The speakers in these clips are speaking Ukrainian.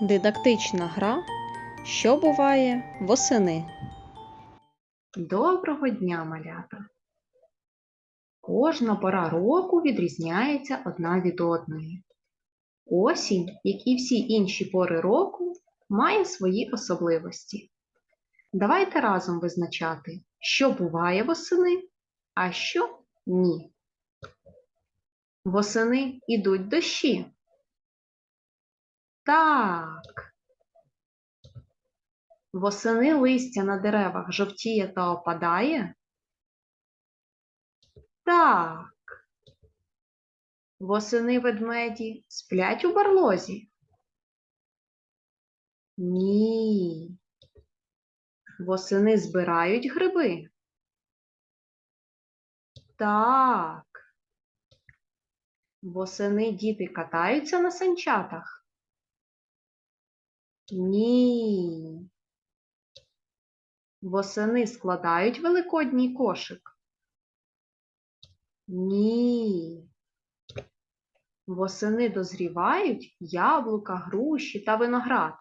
Дидактична гра Що буває восени? Доброго дня, малята! Кожна пора року відрізняється одна від одної. Осінь, як і всі інші пори року, має свої особливості. Давайте разом визначати, що буває восени, а що ні. Восени ідуть дощі. Так. Восени листя на деревах жовтіє та опадає? Так. Восени ведмеді сплять у барлозі? Ні. Восени збирають гриби? Так. Восени діти катаються на санчатах? Ні. Восени складають великодній кошик? Ні. Восени дозрівають яблука, груші та виноград.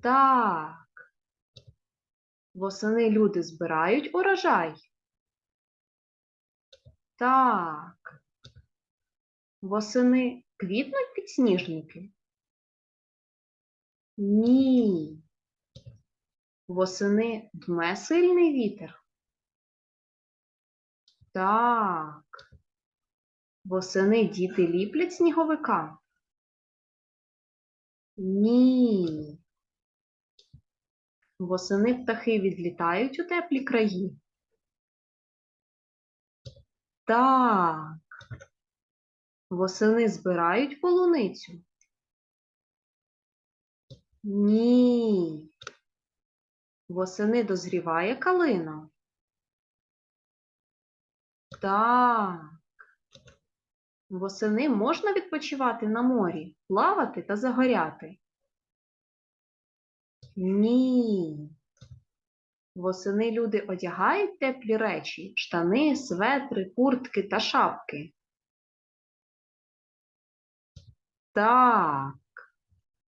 Так. Восени люди збирають урожай. Так. Восени квітнуть підсніжники? Ні. Восени дме сильний вітер? Так. Восени діти ліплять сніговика? Ні. Восени птахи відлітають у теплі краї? Так. Восени збирають полуницю? Ні. Восени дозріває калина? Так. Восени можна відпочивати на морі, плавати та загоряти? Ні. Восени люди одягають теплі речі, штани, светри, куртки та шапки. Так.